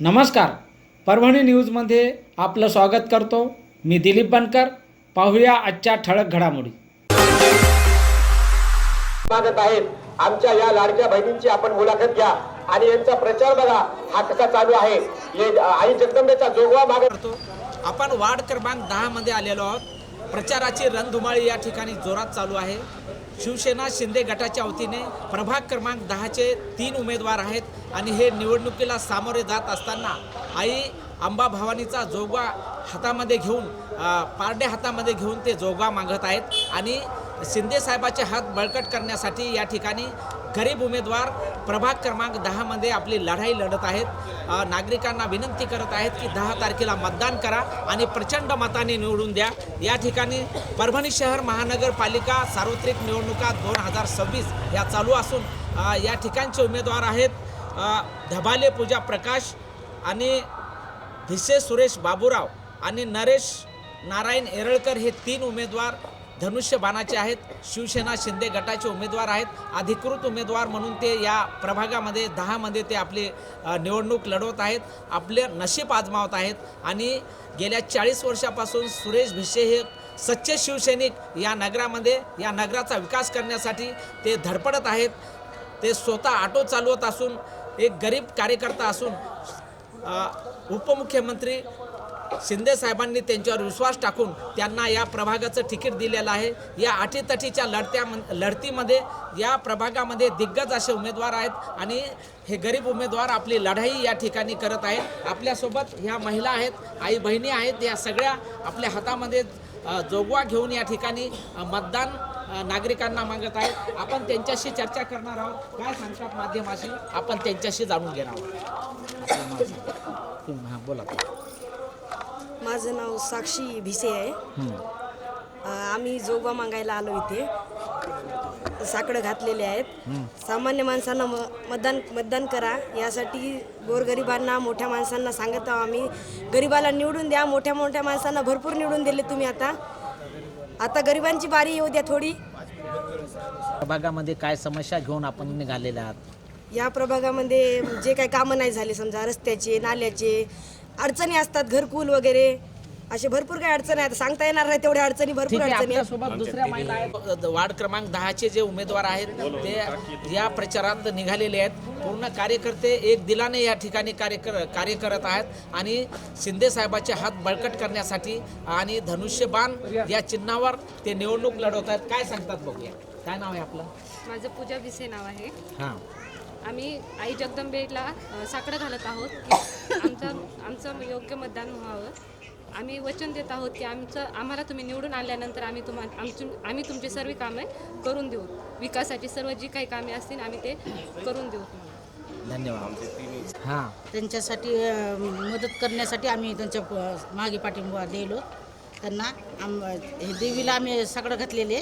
नमस्कार. परभणी न्यूजमध्ये आपलं स्वागत करतो. मी दिलीप बनकर. पाहूया आजच्या ठळक घडामोडी. मागत आहेत आमच्या या लाडक्या बहिणींची आपण मुलाखत घ्या. आणि यांचा प्रचार बघा. हा कसा चालू आहे. ये आई जगदंबेचा जोगवा मागत करतो. आपण वार्ड क्रमांक दहा मध्ये आलेलो आहोत. प्रचाराची रणधुमाळी या ठिकाणी जोरात चालू आहे. शिवसेना शिंदे गटाच्या वतीने प्रभाग क्रमांक दहाचे तीन उमेदवार आहेत आणि हे निवडणुकीला सामोरे जात असताना आई अंबा भवानीचा जोगवा हातामध्ये घेऊन पारडे पारड्या हातामध्ये घेऊन ते जोगवा मागत आहेत. आणि शिंदे साहेबाचे हात बळकट करण्यासाठी या ठिकाणी गरीब उमेदवार प्रभाग क्रमांक दहामध्ये आपली लढाई लढत आहेत. नागरिकांना विनंती करत आहेत की दहा तारखेला मतदान करा आणि प्रचंड मताने निवडून द्या. या ठिकाणी परभणी शहर महानगरपालिका सार्वत्रिक निवडणुका दोन हजार सव्वीस या चालू असून या ठिकाणचे उमेदवार आहेत धबाले पूजा प्रकाश आणि भिसे सुरेश बाबूराव आणि नरेश नारायण एरळकर हे तीन उमेदवार धनुष्य बाणाचे आहेत शिवसेना शिंदे गटाचे उमेदवार आहेत अधिकृत उमेदवार म्हणून ते या प्रभागामध्ये दहामध्ये ते आपली निवडणूक लढवत आहेत आपले नशीब आजमावत आहेत आणि गेल्या चाळीस वर्षापासून सुरेश भिसे हे सच्चे शिवसैनिक या नगरामध्ये या नगराचा विकास करण्यासाठी ते धडपडत आहेत. ते स्वतः ऑटो चालवत असून एक गरीब कार्यकर्ता असून उपमुख्यमंत्री शिंदे साहेबांनी त्यांच्यावर विश्वास टाकून त्यांना या प्रभागाचं तिकीट दिलेलं आहे. या अटीतटीच्या लढत्या लढतीमध्ये या प्रभागामध्ये दिग्गज असे उमेदवार आहेत आणि हे गरीब उमेदवार आपली लढाई या ठिकाणी करत आहेत. आपल्यासोबत ह्या महिला आहेत आई बहिणी आहेत या सगळ्या आपल्या हातामध्ये जोगवा घेऊन या ठिकाणी मतदान नागरिकांना मागत आहेत. आपण त्यांच्याशी चर्चा करणार आहोत. काय सांगतात माध्यमाशी? आपण त्यांच्याशी जाणून घेणार आहोत. हां बोला. माझं नाव साक्षी भिसे आहे. आम्ही जोगवा मागायला आलो इथे. साकडं घातलेले आहेत. सामान्य माणसांना म मतदान मतदान करा. यासाठी गोरगरिबांना मोठ्या माणसांना सांगत आहोत आम्ही. गरिबाला निवडून द्या. मोठ्या मोठ्या माणसांना भरपूर निवडून दिले तुम्ही आता. आता गरिबांची बारी येऊ द्या थोडी. प्रभागामध्ये काय समस्या घेऊन आपण निघालेले आहात? या प्रभागामध्ये जे काही कामं नाही झाले समजा रस्त्याचे नाल्याचे अडचणी असतात घरकुल वगैरे. असे भरपूर काही अडचणी आहेत. सांगता येणार नाही तेवढ्या अडचणी भरपूर अडचणी आहेत. आपल्यासोबत दुसऱ्या महिला आहेत वार्ड क्रमांक दहाचे जे उमेदवार आहेत ते या प्रचारात निघालेले आहेत. पूर्ण कार्यकर्ते एक दिलाने या ठिकाणी कार्य कर कार्य करत आहेत. आणि शिंदे साहेबाचे हात बळकट करण्यासाठी आणि धनुष्यबाण या चिन्हावर ते निवडणूक लढवत आहेत. काय सांगतात बघूया. काय नाव आहे आपलं? माझं पूजा भिसे नाव आहे. हां. आम्ही आई जगदंबेला साकडं घालत आहोत की आमचं आमचं योग्य मतदान व्हावं. आम्ही वचन देत आहोत की आमचं आम्हाला तुम्ही निवडून आल्यानंतर आम्ही तुम्हा आमची आम्ही तुमची सर्व कामे करून देऊ. विकासाची सर्व जी काही कामे असतील आम्ही ते करून देऊ तुम्हाला. धन्यवाद. हां. त्यांच्यासाठी मदत करण्यासाठी आम्ही त्यांच्या प- मागे पाठिंबा दिलो. त्यांना आम हे देवीला आम्ही सगळं घातलेले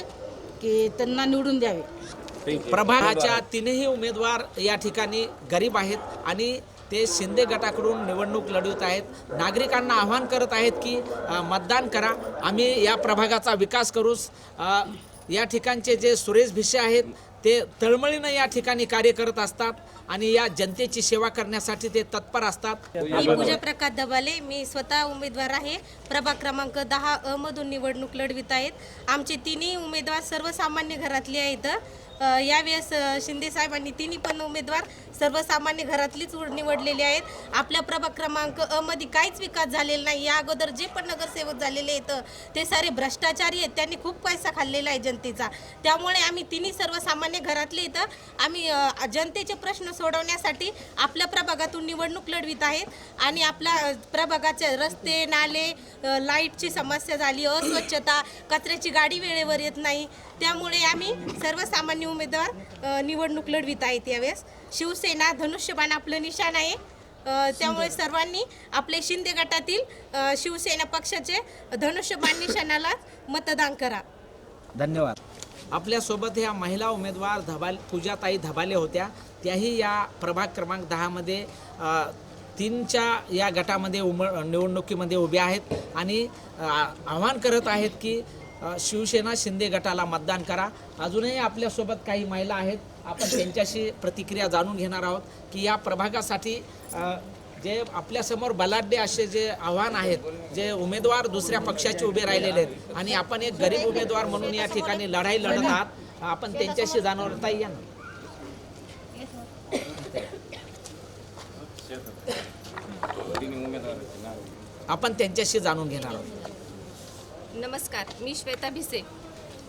की त्यांना निवडून द्यावे. प्रभागाच्या तीनही उमेदवार या ठिकाणी गरीब आहेत आणि ते शिंदे गटाकडून निवडणूक लढवत आहेत. नागरिकांना आव्हान करत आहेत की मतदान करा. आम्ही या प्रभागाचा विकास करूस या ठिकाणचे जे सुरेश भिसे आहेत ते तळमळीनं या ठिकाणी कार्य करत असतात आणि या जनतेची सेवा करण्यासाठी ते तत्पर असतात. मी पूजा प्रकाश दबाले. मी स्वतः उमेदवार आहे. प्रभाग क्रमांक दहा अ मधून निवडणूक लढवित आहेत. आमचे तिन्ही उमेदवार सर्वसामान्य घरातले आहेत. यावेळेस शिंदेसाहेबांनी शिंदे साहेबांनी तिन्ही पण उमेदवार सर्वसामान्य घरातलीच उड- आहेत. आपल्या प्रभाग क्रमांक अमध्ये काहीच विकास झालेला नाही. या अगोदर जे पण नगरसेवक झालेले आहेत ते सारे भ्रष्टाचारी आहेत. त्यांनी खूप पैसा खाल्लेला आहे जनतेचा. त्यामुळे आम्ही तिन्ही सर्वसामान्य घरातले इथं आम्ही जनतेचे प्रश्न सोडवण्यासाठी आपल्या प्रभागातून निवडणूक लढवित आहेत. आणि आपल्या प्रभागाचे रस्ते नाले लाईटची समस्या झाली अस्वच्छता कचऱ्याची गाडी वेळेवर येत नाही. त्यामुळे आम्ही सर्वसामान्य उमेदवार निवडणूक लढवित आहेत यावेळेस. शिवसेना धनुष्यबाण आपलं निशाण आहे. त्यामुळे सर्वांनी आपले शिंदे गटातील शिवसेना पक्षाचे धनुष्यबाण निशाणाला मतदान करा. धन्यवाद. आपल्यासोबत ह्या महिला उमेदवार धबाल पूजाताई धबाले होत्या. त्याही या प्रभाग क्रमांक दहामध्ये तीनच्या या गटामध्ये उम निवडणुकीमध्ये उभ्या आहेत. आणि आवाहन करत आहेत की शिवसेना शिंदे गटाला मतदान करा. अजूनही आपल्यासोबत काही महिला आहेत. आपण त्यांच्याशी प्रतिक्रिया जाणून घेणार आहोत की या प्रभागासाठी जे आपल्यासमोर बलाढ्य असे जे आव्हान आहेत जे उमेदवार दुसऱ्या पक्षाचे उभे राहिलेले आहेत आणि आपण एक गरीब उमेदवार म्हणून या ठिकाणी लढाई लढत आहात आपण त्यांच्याशी जाणवता या ना? आपण त्यांच्याशी जाणून घेणार आहोत. नमस्कार मी श्वेता भिसे.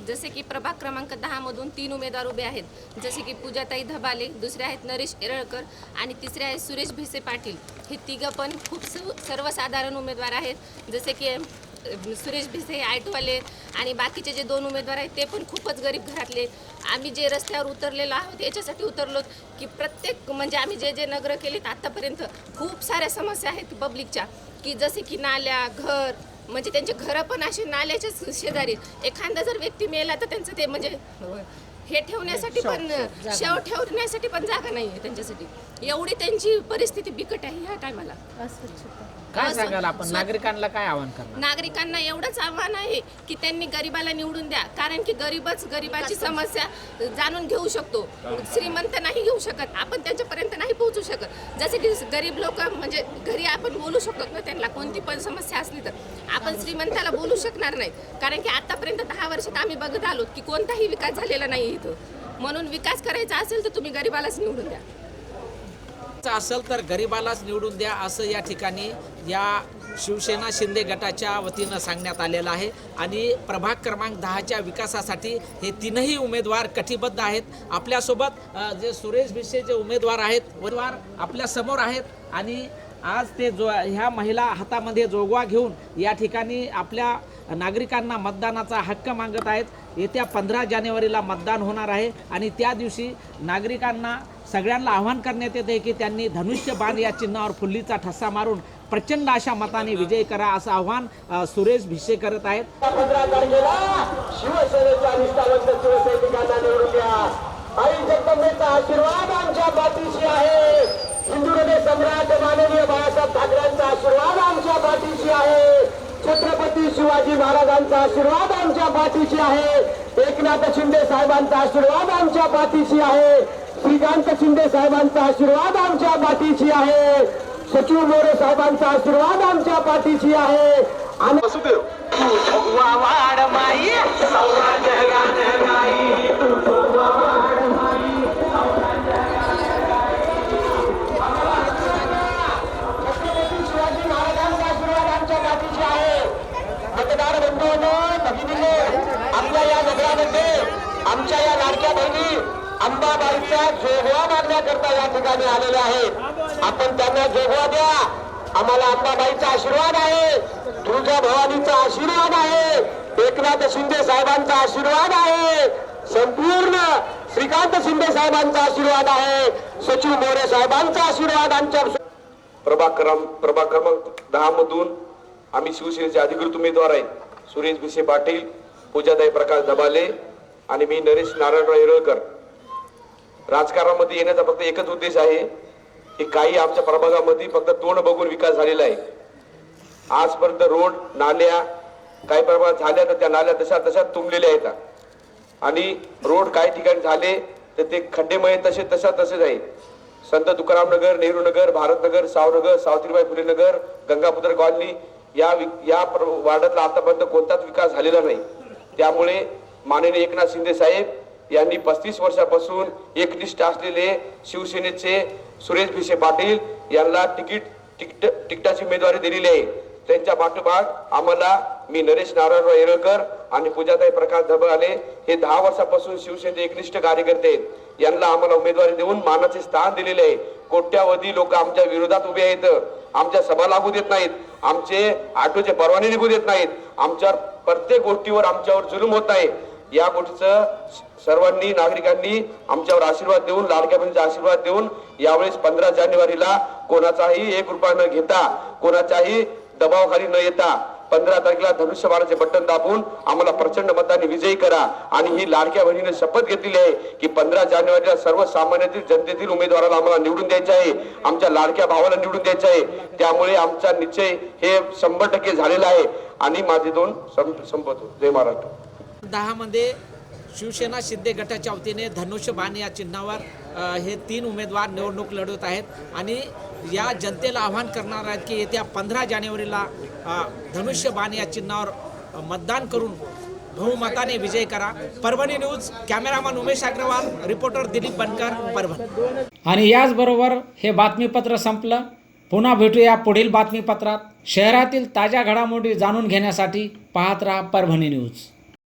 जसे की प्रभाग क्रमांक दहामधून तीन उमेदवार उभे आहेत. जसे की पूजाताई धबाले दुसरे आहेत नरेश एरळकर आणि तिसरे आहेत सुरेश भिसे पाटील. हे तिघं पण खूप स सर्वसाधारण उमेदवार आहेत. जसे की सुरेश भिसे हे आयटवाले आणि बाकीचे जे दोन उमेदवार आहेत ते पण खूपच गरीब घरातले. आम्ही जे रस्त्यावर उतरलेलो आहोत याच्यासाठी उतरलो की प्रत्येक म्हणजे आम्ही जे जे नगर केलेत आत्तापर्यंत खूप साऱ्या समस्या आहेत पब्लिकच्या की जसे की नाल्या घर म्हणजे त्यांचे घरं पण असे नाल्याच्या शेजारी. एखादा जर व्यक्ती मेला तर त्यांचं ते म्हणजे हे ठेवण्यासाठी पण शेव ठेवण्यासाठी पण जागा नाही आहे त्यांच्यासाठी. एवढी त्यांची परिस्थिती बिकट आहे ह्या टायमाला. काय सांगाल आपण? नागरिकांना काय आवाहन करणार? नागरिकांना एवढंच आव्हान आहे की त्यांनी गरिबाला निवडून द्या. कारण की गरीबच गरिबाची समस्या जाणून घेऊ शकतो. श्रीमंत नाही घेऊ शकत. आपण त्यांच्यापर्यंत नाही पोहोचू शकत. जसे की गरीब लोक म्हणजे घरी आपण बोलू शकतो ना त्यांना कोणती पण समस्या असली तर. आपण श्रीमंताला बोलू शकणार नाही. कारण की आतापर्यंत दहा वर्षात आम्ही बघत आलो की कोणताही विकास झालेला नाही इथं. म्हणून विकास करायचा असेल तर तुम्ही गरिबालाच निवडून द्या. असेल तर गरिबालाच निवडून द्या असं या ठिकाणी या शिवसेना शिंदे गटाच्या वतीनं सांगण्यात आलेलं आहे. आणि प्रभाग क्रमांक दहाच्या विकासासाठी हे तीनही उमेदवार कटिबद्ध आहेत. आपल्यासोबत जे सुरेश भिसे जे उमेदवार आहेत उमेदवार आपल्यासमोर आहेत. आणि आज ते जो ह्या महिला हातामध्ये जोगवा घेऊन या ठिकाणी आपल्या नागरिकांना मतदानाचा हक्क मागत आहेत. येत्या पंधरा जानेवारीला मतदान होणार आहे आणि त्या दिवशी नागरिकांना सगळ्यांना आव्हान करण्यात येते की त्यांनी धनुष्य बाण या चिन्हावर फुल्लीचा ठसा मारून प्रचंड अशा मताने विजय करा असं आव्हान सुरेश भिसे करत आहेत. पंधरा तारखेला शिवसेनेच्या निष्ठावंत शिवसैनिकांना निवडून द्या. आई जगदंबेचा आशीर्वाद आमच्या पाठीशी आहे. हिंदू हृदय सम्राट माननीय बाळासाहेब ठाकरेंचा आशीर्वाद आमच्या पाठीशी आहे. छत्रपती शिवाजी महाराजांचा आशीर्वाद आमच्या पाठीशी आहे. एकनाथ शिंदे साहेबांचा आशीर्वाद आमच्या पाठीशी आहे. श्रीकांत शिंदे साहेबांचा आशीर्वाद आमच्या पाठीशी आहे. सचिव मोरे साहेबांचा आशीर्वाद आमच्या पाठीशी आहे. आणि शिवाजी महाराजांचा आशीर्वाद आमच्या पाठीशी आहे मतदार बंधूंनो भगिनींनो आपल्या या नगरामध्ये आमच्या या लाडक्या बहिणी अंबाबाईचा जोगवा मागण्याकरता या ठिकाणी आलेले आहेत. आपण त्यांना जोगवा द्या. आम्हाला अंबाबाईचा आशीर्वाद आहे. तुळजा भवानीचा आशीर्वाद आहे. एकनाथ शिंदे साहेबांचा आशीर्वाद आहे. संपूर्ण श्रीकांत शिंदे साहेबांचा आशीर्वाद आहे. सचिव मोरे साहेबांचा आशीर्वाद आमच्या प्रभाग प्रभाग क्रमांक दहा मधून आम्ही शिवसेनेचे अधिकृत उमेदवार आहेत. सुरेश भिसे पाटील पूजाताई प्रकाश दबाले आणि मी नरेश नारायणराव हिरळकर राजकारणामध्ये येण्याचा फक्त एकच उद्देश आहे की काही आमच्या प्रभागामध्ये फक्त तोंड बघून विकास झालेला आहे. आजपर्यंत रोड नाल्या काही प्रमाणात झाल्या तर त्या नाल्या तशा तशा तुंबलेल्या आहेत. आणि रोड काही ठिकाणी झाले तर ते खड्डेमय तसे तशा तसेच आहे संत तुकाराम नगर नेहरू नगर भारतनगर सावनगर सावित्रीबाई फुले नगर गंगापुत्र कॉलनी या वि- या प्र- वार्डातला आतापर्यंत कोणताच विकास झालेला नाही. त्यामुळे माननीय एकनाथ शिंदे साहेब यांनी पस्तीस वर्षापासून एकनिष्ठ असलेले शिवसेनेचे सुरेश भिसे पाटील यांना तिकीट तिकीट तिकिटाची उमेदवारी दिलेली आहे. त्यांच्या पाठोपाठ आम्हाला मी नरेश नारायणराव येरळकर आणि पूजाताई प्रकाश धबाले हे दहा वर्षापासून शिवसेनेचे एकनिष्ठ कार्यकर्ते आहेत. यांना आम्हाला उमेदवारी देऊन मानाचे स्थान दिलेले आहे. कोट्यावधी लोक आमच्या विरोधात उभे आहेत. आमच्या सभा लागू देत नाहीत. आमचे ऑटोचे परवाने निघू देत नाहीत. आमच्यावर प्रत्येक गोष्टीवर आमच्यावर जुलूम होत आहे. या गोष्टीचं सर्वांनी नागरिकांनी आमच्यावर आशीर्वाद देऊन लाडक्या बहिणीचा आशीर्वाद देऊन यावेळेस पंधरा जानेवारीला कोणाचाही एक रुपया न घेता कोणाच्याही दबावाखाली न येता पंधरा तारखेला धनुष्यबाणाचे बटन दाबून आम्हाला प्रचंड मताने विजयी करा. आणि ही लाडक्या बहिणीने शपथ घेतलेली आहे की पंधरा जानेवारीला सर्वसामान्यातील जनतेतील उमेदवाराला आम्हाला निवडून द्यायचे आहे. आमच्या लाडक्या भावाला निवडून द्यायचं आहे. त्यामुळे आमचा निश्चय हे शंभर टक्के झालेला आहे. आणि माझे दोन सं- संपतो जय महाराष्ट्र. दहामध्ये शिवसेना शिंदे गटाच्या वतीने धनुष्यबाण या चिन्हावर हे तीन उमेदवार निवडणूक लढवत आहेत. आणि या जनतेला आव्हान करणार आहेत की येत्या पंधरा जानेवारीला अ, धनुष्यबाण या चिन्हावर मतदान करून बहुमताने विजय करा. Parbhani news cameraman Umesh Agrawal reporter Dilip Bankar Parbhani. आणि याचबरोबर हे बातमीपत्र संपलं. पुन्हा भेटूया पुढील बातमीपत्रात. शहरातील ताज्या घडामोडी जाणून घेण्यासाठी पाहत राहा परभणी न्यूज.